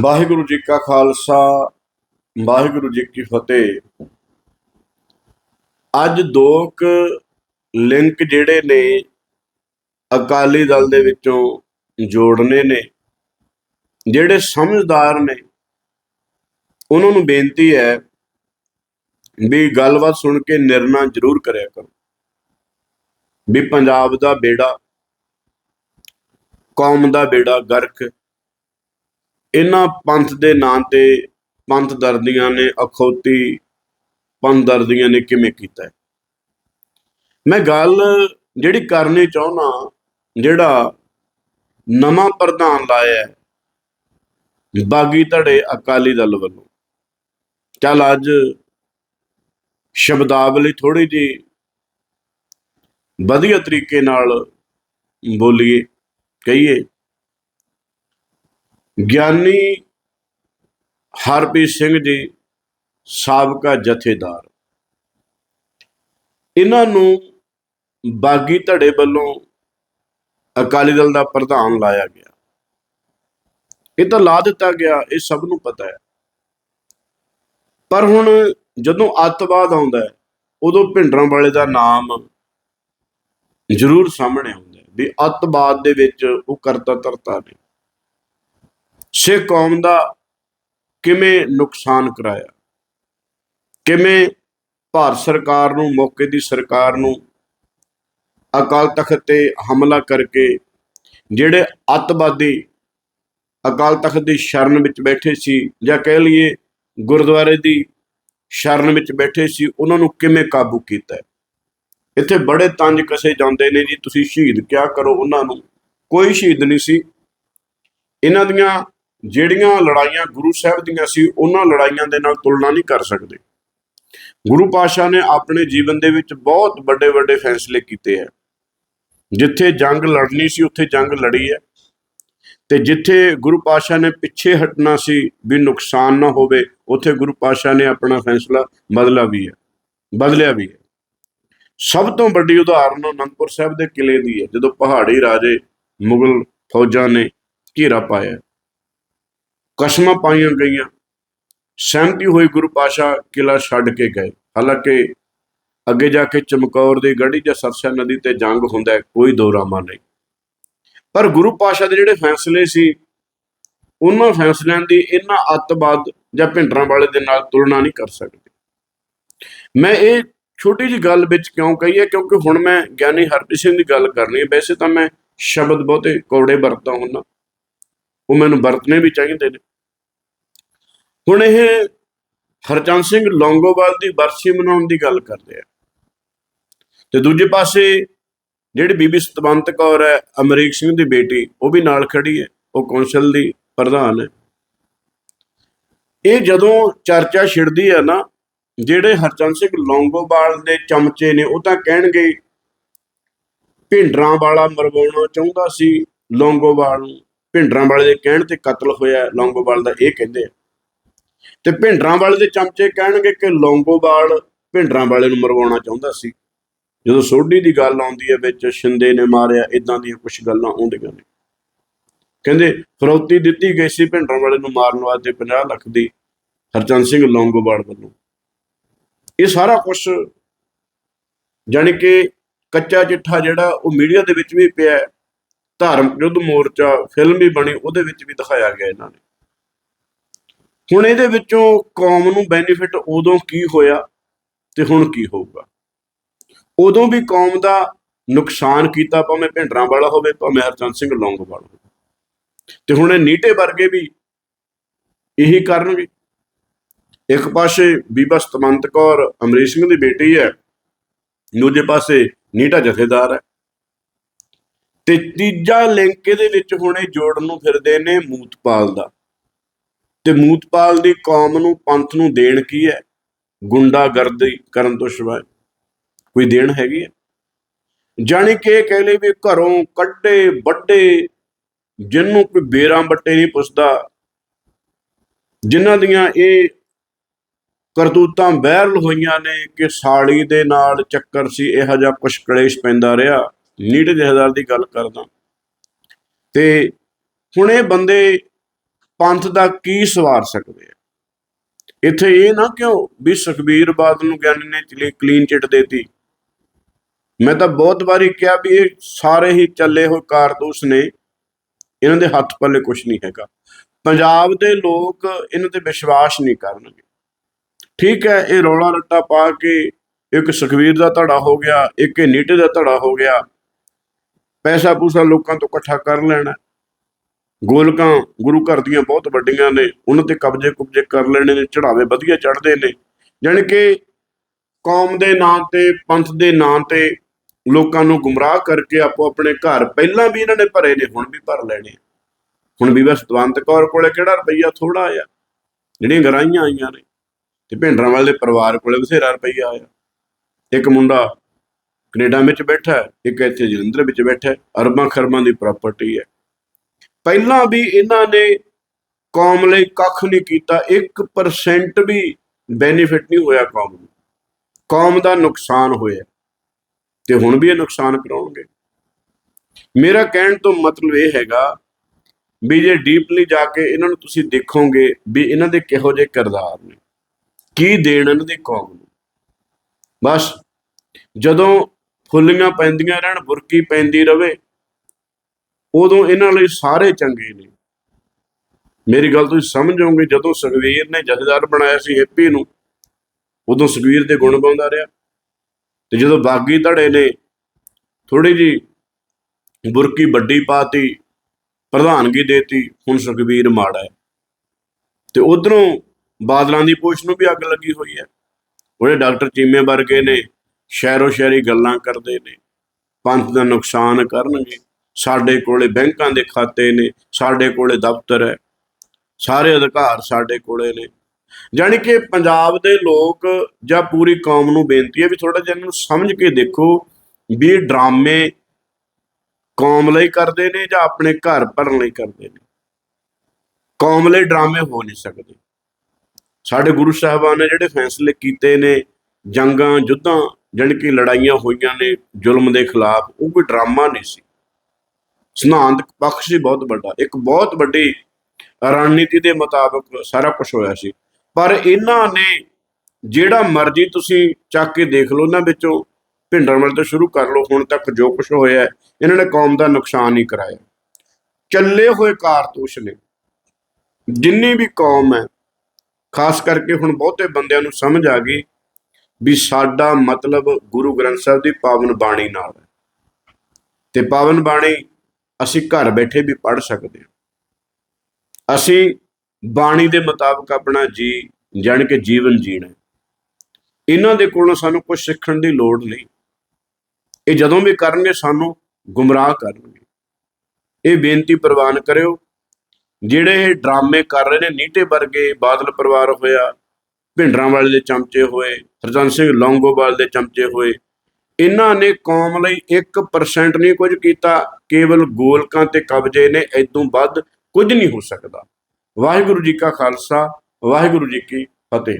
ਵਾਹਿਗੁਰੂ ਜੀ ਕਾ ਖਾਲਸਾ, ਵਾਹਿਗੁਰੂ ਜੀ ਕੀ ਫਤਿਹ। ਅੱਜ ਦੋ ਕੁ ਲਿੰਕ ਜਿਹੜੇ ਨੇ, ਅਕਾਲੀ ਦਲ ਦੇ ਵਿੱਚੋਂ ਜੋੜਨੇ ਨੇ। ਜਿਹੜੇ ਸਮਝਦਾਰ ਨੇ, ਉਹਨਾਂ ਨੂੰ ਬੇਨਤੀ ਹੈ ਵੀ ਗੱਲਬਾਤ ਸੁਣ ਕੇ ਨਿਰਣਾ ਜ਼ਰੂਰ ਕਰਿਆ ਕਰੋ। ਵੀ ਪੰਜਾਬ ਦਾ ਬੇੜਾ, ਕੌਮ ਦਾ ਬੇੜਾ ਗਰਕ ਇਹਨਾਂ ਪੰਥ ਦੇ ਨਾਂ ਤੇ ਪੰਥ ਦਰਦੀਆਂ ਨੇ, ਅਖੌਤੀ ਪੰਥ ਦਰਦੀਆਂ ਨੇ ਕਿਵੇਂ ਕੀਤਾ ਮੈਂ ਗੱਲ ਜਿਹੜੀ ਕਰਨੀ ਚਾਹੁੰਦਾ ਜਿਹੜਾ ਨਵਾਂ ਪ੍ਰਧਾਨ ਲਾਇਆ ਬਾਗੀ ਧੜੇ ਅਕਾਲੀ ਦਲ ਵੱਲੋਂ। ਚੱਲ ਅੱਜ ਸ਼ਬਦਾਵਲੀ ਥੋੜੀ ਜੀ ਵਧੀਆ ਤਰੀਕੇ ਨਾਲ ਬੋਲੀਏ, ਕਹੀਏ ਗਿਆਨੀ ਹਰਪ੍ਰੀਤ ਸਿੰਘ ਜੀ ਸਾਬਕਾ ਜਥੇਦਾਰ। ਇਹਨਾਂ ਨੂੰ ਬਾਗੀ ਧੜੇ ਵੱਲੋਂ ਅਕਾਲੀ ਦਲ ਦਾ ਪ੍ਰਧਾਨ ਲਾਇਆ ਗਿਆ। ਇਹ ਤਾਂ ਲਾ ਦਿੱਤਾ ਗਿਆ, ਇਹ ਸਭ ਨੂੰ ਪਤਾ ਹੈ। ਪਰ ਹੁਣ ਜਦੋਂ ਅੱਤਵਾਦ ਆਉਂਦਾ ਉਦੋਂ ਭਿੰਡਰਾਂ ਵਾਲੇ ਦਾ ਨਾਮ ਜ਼ਰੂਰ ਸਾਹਮਣੇ ਆਉਂਦਾ ਵੀ ਅੱਤਵਾਦ ਦੇ ਵਿੱਚ ਉਹ ਕਰਤਾ ਧਰਤਾ ਨੇ। ਸਿੱਖ ਕੌਮ ਦਾ ਕਿਵੇਂ ਨੁਕਸਾਨ ਕਰਾਇਆ? ਕਿਵੇਂ ਭਾਰਤ ਸਰਕਾਰ ਨੂੰ, ਮੌਕੇ ਦੀ ਸਰਕਾਰ ਨੂੰ ਅਕਾਲ ਤਖਤ ਤੇ ਹਮਲਾ ਕਰਕੇ ਜਿਹੜੇ ਅੱਤਵਾਦੀ ਅਕਾਲ ਤਖਤ ਦੀ ਸ਼ਰਨ ਵਿੱਚ ਬੈਠੇ ਸੀ ਜਾਂ ਕਹਿ ਲਈਏ ਗੁਰਦੁਆਰੇ ਦੀ ਸ਼ਰਨ ਵਿੱਚ ਬੈਠੇ ਸੀ, ਉਹਨਾਂ ਨੂੰ ਕਿਵੇਂ ਕਾਬੂ ਕੀਤਾ? ਇੱਥੇ ਬੜੇ ਤੰਜ ਕਸੇ ਜਾਂਦੇ ਨੇ ਜੀ, ਤੁਸੀਂ ਸ਼ਹੀਦ ਕਿਆ ਕਰੋ, ਉਹਨਾਂ ਨੂੰ ਕੋਈ ਸ਼ਹੀਦ ਨਹੀਂ ਸੀ। ਇਹਨਾਂ ਦੀਆਂ ਜਿਹੜੀਆਂ ਲੜਾਈਆਂ ਗੁਰੂ ਸਾਹਿਬ ਦੀਆਂ ਸੀ, ਉਹਨਾਂ ਲੜਾਈਆਂ ਦੇ ਨਾਲ ਤੁਲਨਾ ਨਹੀਂ ਕਰ ਸਕਦੇ। ਗੁਰੂ ਪਾਸ਼ਾ ਨੇ ਆਪਣੇ ਜੀਵਨ ਦੇ ਵਿੱਚ ਬਹੁਤ ਵੱਡੇ ਵੱਡੇ ਫੈਸਲੇ ਕੀਤੇ ਹੈ। ਜਿੱਥੇ ਜੰਗ ਲੜਨੀ ਸੀ, ਉੱਥੇ ਜੰਗ ਲੜੀ ਹੈ। ਤੇ ਜਿੱਥੇ ਗੁਰੂ ਪਾਸ਼ਾ ਨੇ ਪਿੱਛੇ ਹਟਣਾ ਸੀ ਵੀ ਨੁਕਸਾਨ ਨਾ ਹੋਵੇ, ਉੱਥੇ ਗੁਰੂ ਪਾਸ਼ਾ ਨੇ ਆਪਣਾ ਫੈਸਲਾ ਬਦਲਾ ਵੀ ਹੈ, ਬਦਲਿਆ ਵੀ ਹੈ। ਸਭ ਤੋਂ ਵੱਡੀ ਉਦਾਹਰਨ ਅਨੰਦਪੁਰ ਸਾਹਿਬ ਦੇ ਕਿਲੇ ਦੀ ਹੈ, ਜਦੋਂ ਪਹਾੜੀ ਰਾਜੇ ਮੁਗਲ ਫੌਜਾਂ ਨੇ ਘੇਰਾ ਪਾਇਆ। ਕਸਮਾਂ ਪਾਈਆਂ ਗਈਆਂ। ਸਹਿਮਤੀ ਹੋਈ ਗੁਰੂ ਪਾਸ਼ਾ ਕਿਲਾ ਛੱਡ ਕੇ ਗਏ। ਹਾਲਾਂਕਿ ਅੱਗੇ ਜਾ ਕੇ ਚਮਕੌਰ ਦੀ ਗੜੀ ਜਾਂ ਸਰਸਾ ਨਦੀ ਤੇ ਜੰਗ ਹੁੰਦਾ ਹੈ, ਕੋਈ ਦੋਰਾਮਾ ਨਹੀਂ। ਪਰ ਗੁਰੂ ਪਾਸ਼ਾ ਦੇ ਜਿਹੜੇ ਫੈਸਲੇ ਸੀ, ਉਹਨਾਂ ਫੈਸਲਿਆਂ ਦੀ ਇਹਨਾਂ ਅੱਤਵਾਦ ਜਾਂ ਭਿੰਡਰਾਂ ਵਾਲੇ ਦੇ ਨਾਲ ਤੁਲਨਾ ਨਹੀਂ ਕਰ ਸਕਦੇ। ਮੈਂ ਇਹ ਛੋਟੀ ਜੀ ਗੱਲ ਵਿੱਚ ਕਿਉਂ ਕਹੀ ਹੈ? ਕਿਉਂਕਿ ਹੁਣ ਮੈਂ ਗਿਆਨੀ ਹਰਪ੍ਰੀਤ ਸਿੰਘ ਦੀ ਗੱਲ ਕਰਨੀ ਹੈ। ਵੈਸੇ ਤਾਂ ਮੈਂ ਸ਼ਬਦ ਬਹੁਤੇ ਕੌੜੇ ਵਰਤਦਾ ਹੁੰਦਾ। ਉਹ ਮੈਨੂੰ ਵਰਤਨੇ ਵੀ ਚਾਹੀਦੇ ਨੇ। ਹੁਣ ਇਹ ਹਰਚੰਦ ਸਿੰਘ ਲੌਂਗੋਵਾਲ ਦੀ ਬਰਸੀ ਮਨਾਉਣ ਦੀ ਗੱਲ ਕਰਦੇ ਆ। ਤੇ ਦੂਜੇ ਪਾਸੇ ਜਿਹੜੀ ਬੀਬੀ ਸਤਵੰਤ ਕੌਰ ਹੈ, ਅਮਰੀਕ ਸਿੰਘ ਦੀ ਬੇਟੀ, ਉਹ ਵੀ ਨਾਲ ਖੜੀ ਹੈ, ਉਹ ਕੌਂਸਲ ਦੀ ਪ੍ਰਧਾਨ ਹੈ। ਇਹ ਜਦੋਂ ਚਰਚਾ ਛਿੜਦੀ ਹੈ ਨਾ, ਜਿਹੜੇ ਹਰਚੰਦ ਸਿੰਘ ਲੌਂਗੋਵਾਲ ਦੇ ਚਮਚੇ ਨੇ, ਉਹ ਤਾਂ ਕਹਿਣਗੇ, ਭਿੰਡਰਾਂ ਵਾਲਾ ਮਰਵਾਉਣਾ ਚਾਹੁੰਦਾ ਸੀ ਲੌਂਗੋਵਾਲ ਨੂੰ। ਭਿੰਡਰਾਂ ਵਾਲੇ ਦੇ ਕਹਿਣ ਤੇ ਕਤਲ ਹੋਇਆ, ਲੌਂਗੋਵਾਲ ਦਾ ਇਹ ਕਹਿੰਦੇ ਆ। ਤੇ ਭਿੰਡਰਾਂ ਵਾਲੇ ਦੇ ਚਮਚੇ ਕਹਿਣਗੇ ਕਿ ਲੌਂਗੋਵਾਲ ਭਿੰਡਰਾਂ ਵਾਲੇ ਨੂੰ ਮਰਵਾਉਣਾ ਚਾਹੁੰਦਾ ਸੀ। ਜਦੋਂ ਸੋਢੀ ਦੀ ਗੱਲ ਆਉਂਦੀ ਹੈ ਵਿੱਚ ਸ਼ਿੰਦੇ ਨੇ ਮਾਰਿਆ ਇਦਾਂ ਦੀਆਂ ਕੁਝ ਗੱਲਾਂ ਆਉਂਦੀਆਂ ਨੇ। ਕਹਿੰਦੇ, ਫਰੌਤੀ ਦਿੱਤੀ ਗਈ ਸੀ ਭਿੰਡਰਾਂ ਵਾਲੇ ਨੂੰ ਮਾਰਨ ਵਾਸਤੇ 50 ਲੱਖ ਦੀ, ਹਰਚੰਦ ਸਿੰਘ ਲੌਂਗੋਵਾਲ ਵੱਲੋਂ ਇਹ ਸਾਰਾ ਕੁਝ ਜਾਣੀ ਕਿ ਕੱਚਾ ਚਿੱਠਾ ਜਿਹੜਾ, ਉਹ ਮੀਡੀਆ ਦੇ ਵਿੱਚ ਵੀ ਪਿਆ ਧਾਰਮਿਕ ਯੁੱਧ ਮੋਰਚਾ ਫਿਲਮ ਵੀ ਬਣੀ, ਉਹਦੇ ਵਿੱਚ ਵੀ ਦਿਖਾਇਆ ਗਿਆ ਇਹਨਾਂ ਨੇ। ਹੁਣ ਇਹਦੇ ਵਿੱਚੋਂ ਕੌਮ ਨੂੰ ਬੈਨੀਫਿਟ ਉਦੋਂ ਕੀ ਹੋਇਆ ਤੇ ਹੁਣ ਕੀ ਹੋਊਗਾ? ਉਦੋਂ ਵੀ ਕੌਮ ਦਾ ਨੁਕਸਾਨ ਕੀਤਾ ਭਾਵੇਂ ਭਿੰਡਰਾਂ ਵਾਲਾ ਹੋਵੇ, ਭਾਵੇਂ ਹਰਚੰਦ ਸਿੰਘ ਲੌਂਗੋਵਾਲ ਹੋਵੇ। ਤੇ ਹੁਣ ਇਹ ਨੀਟੇ ਵਰਗੇ ਵੀ ਇਹੀ ਕਰਨਗੇ ਇੱਕ ਪਾਸੇ ਬੀਬਾ ਸਤਮੰਤ ਕੌਰ ਅਮਰੀਕ ਸਿੰਘ ਦੀ ਬੇਟੀ ਹੈ, ਦੂਜੇ ਪਾਸੇ ਨੀਟਾ ਜਥੇਦਾਰ ਹੈ। ਤੇ ਤੀਜਾ ਲਿੰਕ ਇਹਦੇ ਵਿੱਚ ਹੁਣੇ ਜੋੜਨ ਨੂੰ ਫਿਰਦੇ ਨੇ ਮੂਤਪਾਲ ਦਾ। ਤੇ ਮੂਤਪਾਲ ਦੀ ਕੌਮ ਨੂੰ ਪੰਥ ਨੂੰ ਦੇਣ ਕੀ ਹੈ? ਗੁੰਡਾਗਰਦੀ ਕਰਨ ਤੋਂ ਸਿਵਾਏ ਕੋਈ ਦੇਣ ਹੈਗੀ ਹੈ? ਜਾਣੀ ਕਿ ਇਹ ਕਹਿ ਲਈ ਵੀ ਘਰੋਂ ਕੱਢੇ ਵੱਡੇ ਜਿਹਨੂੰ ਕੋਈ ਬੇਰਾਂ ਬੱਟੇ ਨਹੀਂ ਪੁੱਛਦਾ, ਜਿਨ੍ਹਾਂ ਦੀਆਂ ਇਹ ਕਰਤੂਤਾਂ ਵਾਇਰਲ ਹੋਈਆਂ ਨੇ ਕਿ ਸਾਲੀ ਦੇ ਨਾਲ ਚੱਕਰ ਸੀ, ਇਹੋ ਜਿਹਾ ਕੁਛ ਕਲੇਸ਼ ਪੈਂਦਾ ਰਿਹਾ। ਨੀਟ ਜਹਦਾਰ ਦੀ ਗੱਲ ਕਰਦਾ। ਤੇ ਹੁਣ ਇਹ ਬੰਦੇ ਪੰਥ ਦਾ ਕੀ ਸਵਾਰ ਸਕਦੇ ਆ? ਇੱਥੇ ਇਹ ਨਾ ਕਿਉਂ ਵੀ ਸੁਖਬੀਰ ਬਾਦਲ ਨੂੰ ਗਿਆਨੀ ਨੇ ਚਲੀ ਕਲੀਨ ਚਿੱਟ ਦੇਤੀ? ਮੈਂ ਤਾਂ ਬਹੁਤ ਵਾਰੀ ਕਿਹਾ ਵੀ ਇਹ ਸਾਰੇ ਹੀ ਚੱਲੇ ਹੋਏ ਕਾਰਤੂਸ ਨੇ, ਇਹਨਾਂ ਦੇ ਹੱਥ ਪੱਲੇ ਕੁਝ ਨਹੀਂ ਹੈਗਾ। ਪੰਜਾਬ ਦੇ ਲੋਕ ਇਹਨਾਂ ਤੇ ਵਿਸ਼ਵਾਸ ਨਹੀਂ ਕਰਨਗੇ। ਠੀਕ ਹੈ, ਇਹ ਰੌਲਾ ਰੱਟਾ ਪਾ ਕੇ ਇੱਕ ਸੁਖਬੀਰ ਦਾ ਧੜਾ ਹੋ ਗਿਆ, ਇੱਕ ਇਹ ਨੀਟੇ ਦਾ ਧੜਾ ਹੋ ਗਿਆ। ਪੈਸਾ ਪੂਸਾ ਲੋਕਾਂ ਤੋਂ ਇਕੱਠਾ ਕਰ ਲੈਣਾ। ਗੋਲਕਾਂ ਗੁਰੂ ਘਰ ਦੀਆਂ ਬਹੁਤ ਵੱਡੀਆਂ ਨੇ, ਉਹਨਾਂ ਤੇ ਕਬਜ਼ੇ ਕੁਬਜ਼ੇ ਕਰ ਲੈਣੇ ਨੇ ਚੜਾਵੇ ਵਧੀਆ ਚੜਦੇ ਨੇ। ਜਾਣੀ ਕਿ ਕੌਮ ਦੇ ਨਾਂ ਤੇ, ਪੰਥ ਦੇ ਨਾਂ ਤੇ ਲੋਕਾਂ ਨੂੰ ਗੁੰਮਰਾਹ ਕਰਕੇ ਆਪੋ ਆਪਣੇ ਘਰ ਪਹਿਲਾਂ ਵੀ ਇਹਨਾਂ ਨੇ ਭਰੇ ਨੇ, ਹੁਣ ਵੀ ਭਰ ਲੈਣੇ ਆ। ਹੁਣ ਵੀ ਬਸ ਦਵੰਤ ਕੌਰ ਕੋਲੇ ਕਿਹੜਾ ਰੁਪਈਆ ਥੋੜਾ ਆ? ਜਿਹੜੀਆਂ ਗਰਾਈਆਂ ਆਈਆਂ ਨੇ, ਤੇ ਭਿੰਡਰਾਂ ਵਾਲੇ ਪਰਿਵਾਰ ਕੋਲੇ ਬਥੇਰਾ ਰੁਪਈਆ ਆਇਆ ਇੱਕ ਮੁੰਡਾ ਕੈਨੇਡਾ ਵਿੱਚ ਬੈਠਾ, ਇੱਕ ਇੱਥੇ ਜਲੰਧਰ ਵਿੱਚ ਬੈਠਾ, ਅਰਬਾਂ ਖਰਬਾਂ ਦੀ ਪ੍ਰਾਪਰਟੀ ਹੈ ਪਹਿਲਾਂ ਵੀ ਇਹਨਾਂ ਨੇ ਕੌਮ ਲਈ ਕੱਖ ਨਹੀਂ ਕੀਤਾ 1% ਵੀ ਬੈਨੀਫਿਟ ਨਹੀਂ ਹੋਇਆ ਕੌਮ ਨੂੰ। ਕੌਮ ਦਾ ਨੁਕਸਾਨ ਹੋਇਆ। ਤੇ ਹੁਣ ਵੀ ਇਹ ਨੁਕਸਾਨ ਕਰਾਉਣਗੇ। ਮੇਰਾ ਕਹਿਣ ਤੋਂ ਮਤਲਬ ਇਹ ਹੈਗਾ ਵੀ ਜੇ ਡੀਪਲੀ ਜਾ ਕੇ ਇਹਨਾਂ ਨੂੰ ਤੁਸੀਂ ਦੇਖੋਗੇ ਵੀ ਇਹਨਾਂ ਦੇ ਕਿਹੋ ਜਿਹੇ ਕਿਰਦਾਰ ਨੇ, ਕੀ ਦੇਣ ਇਹਨਾਂ ਦੀ ਕੌਮ ਨੂੰ। ਬਸ ਜਦੋਂ ਫੁੱਲੀਆਂ ਪੈਂਦੀਆਂ ਰਹਿਣ, ਬੁਰਕੀ ਪੈਂਦੀ ਰਵੇ ਉਦੋਂ ਇਹਨਾਂ ਲਈ ਸਾਰੇ ਚੰਗੇ ਨੇ। ਮੇਰੀ ਗੱਲ ਤੁਸੀਂ ਸਮਝੋਗੇ ਜਦੋਂ ਸੁਖਵੀਰ ਨੇ ਜਥੇਦਾਰ ਬਣਾਇਆ ਸੀ ਹੈਪੀ ਨੂੰ, ਉਦੋਂ ਸੁਖਵੀਰ ਦੇ ਗੁਣ ਗਾਉਂਦਾ ਰਿਹਾ। ਤੇ ਜਦੋਂ ਬਾਗੀ ਧੜੇ ਨੇ ਥੋੜੀ ਜੀ ਬੁਰਕੀ ਵੱਡੀ ਪਾਤੀ, ਪ੍ਰਧਾਨਗੀ ਦੇਤੀ, ਹੁਣ ਸੁਖਵੀਰ ਮਾੜਾ ਹੈ। ਤੇ ਉਧਰੋਂ ਬਾਦਲਾਂ ਦੀ ਪੋਸ਼ ਨੂੰ ਵੀ ਅੱਗ ਲੱਗੀ ਹੋਈ ਹੈ। ਉਹਦੇ ਡਾਕਟਰ ਚੀਮੇ ਵਰਗੇ ਨੇ ਸ਼ਹਿਰੋ ਸ਼ਹਿਰੀ ਗੱਲਾਂ ਕਰਦੇ ਨੇ। ਪੰਥ ਦਾ ਨੁਕਸਾਨ ਕਰਨਗੇ। ਸਾਡੇ ਕੋਲੇ ਬੈਂਕਾਂ ਦੇ ਖਾਤੇ ਨੇ, ਸਾਡੇ ਕੋਲੇ ਦਫ਼ਤਰ ਹੈ। ਸਾਰੇ ਅਧਿਕਾਰ ਸਾਡੇ ਕੋਲੇ ਨੇ। ਜਾਣੀ ਕਿ ਪੰਜਾਬ ਦੇ ਲੋਕ ਜਾਂ ਪੂਰੀ ਕੌਮ ਨੂੰ ਬੇਨਤੀ ਹੈ ਵੀ ਥੋੜਾ ਜਿਹਾ ਇਹਨੂੰ ਸਮਝ ਕੇ ਦੇਖੋ ਵੀ ਡਰਾਮੇ ਕੌਮ ਲਈ ਕਰਦੇ ਨੇ ਜਾਂ ਆਪਣੇ ਘਰ ਭਰਨ ਲਈ ਕਰਦੇ ਨੇ। ਕੌਮ ਲਈ ਡਰਾਮੇ ਹੋ ਨਹੀਂ ਸਕਦੇ। ਸਾਡੇ ਗੁਰੂ ਸਾਹਿਬਾਨ ਨੇ ਜਿਹੜੇ ਫੈਸਲੇ ਕੀਤੇ ਨੇ, ਜੰਗਾਂ ਯੁੱਧਾਂ ਜਾਣੀ ਕਿ ਲੜਾਈਆਂ ਹੋਈਆਂ ਨੇ, ਜ਼ੁਲਮ ਦੇ ਖਿਲਾਫ, ਉਹ ਕੋਈ ਡਰਾਮਾ ਨਹੀਂ ਸੀ। ਸਿਧਾਂਤ ਪੱਖ ਸੀ, ਬਹੁਤ ਵੱਡਾ। ਇੱਕ ਬਹੁਤ ਵੱਡੀ ਰਣਨੀਤੀ ਦੇ ਮੁਤਾਬਕ ਸਾਰਾ ਕੁਝ ਹੋਇਆ ਸੀ। ਪਰ ਇਹਨਾਂ ਨੇ ਜਿਹੜਾ ਮਰਜ਼ੀ ਤੁਸੀਂ ਚੱਕ ਕੇ ਦੇਖ ਲਓ, ਇਹਨਾਂ ਵਿੱਚੋਂ ਭਿੰਡਰਮਲ ਤੋਂ ਸ਼ੁਰੂ ਕਰ ਲਓ, ਹੁਣ ਤੱਕ ਜੋ ਕੁਝ ਹੋਇਆ ਇਹਨਾਂ ਨੇ ਕੌਮ ਦਾ ਨੁਕਸਾਨ ਹੀ ਕਰਾਇਆ। ਚੱਲੇ ਹੋਏ ਕਾਰਤੂਸ ਨੇ, ਜਿੰਨੀ ਵੀ ਕੌਮ ਹੈ, ਖਾਸ ਕਰਕੇ ਹੁਣ ਬਹੁਤੇ ਬੰਦਿਆਂ ਨੂੰ ਸਮਝ ਆ ਗਈ ਵੀ ਸਾਡਾ ਮਤਲਬ ਗੁਰੂ ਗ੍ਰੰਥ ਸਾਹਿਬ ਦੀ ਪਾਵਨ ਬਾਣੀ ਨਾਲ ਹੈ। ਤੇ ਪਾਵਨ ਬਾਣੀ ਅਸੀਂ ਘਰ ਬੈਠੇ ਵੀ ਪੜ੍ਹ ਸਕਦੇ ਹਾਂ। ਅਸੀਂ ਬਾਣੀ ਦੇ ਮੁਤਾਬਕ ਆਪਣਾ ਜੀ, ਜਾਣ ਕੇ ਜੀਵਨ ਜੀਣਾ ਇਹਨਾਂ ਦੇ ਕੋਲੋਂ ਸਾਨੂੰ ਕੁਝ ਸਿੱਖਣ ਦੀ ਲੋੜ ਨਹੀਂ। ਇਹ ਜਦੋਂ ਵੀ ਕਰਨਗੇ, ਸਾਨੂੰ ਗੁੰਮਰਾਹ ਕਰਨਗੇ। ਇਹ ਬੇਨਤੀ ਪ੍ਰਵਾਨ ਕਰਿਓ, ਜਿਹੜੇ ਇਹ ਡਰਾਮੇ ਕਰ ਰਹੇ ਨੇ, ਨੀਟੇ ਵਰਗੇ ਬਾਦਲ ਪਰਿਵਾਰ ਹੋਇਆ ਭਿੰਡਰਾਂ ਵਾਲੇ ਦੇ ਚਮਚੇ ਹੋਏ, ਹਰਜੰਤ ਸਿੰਘ ਲੌਂਗੋਵਾਲ ਦੇ ਚਮਚੇ ਹੋਏ ਇਹਨਾਂ ਨੇ ਕੌਮ ਲਈ 1% ਨਹੀਂ ਕੁਝ ਕੀਤਾ, ਕੇਵਲ ਗੋਲਕਾਂ ਤੇ ਕਬਜ਼ੇ ਨੇ ਇਦੋਂ ਵੱਧ ਕੁਝ ਨਹੀਂ ਹੋ ਸਕਦਾ। ਵਾਹਿਗੁਰੂ ਜੀ ਕਾ ਖਾਲਸਾ, ਵਾਹਿਗੁਰੂ ਜੀ ਕੀ ਫਤਿਹ।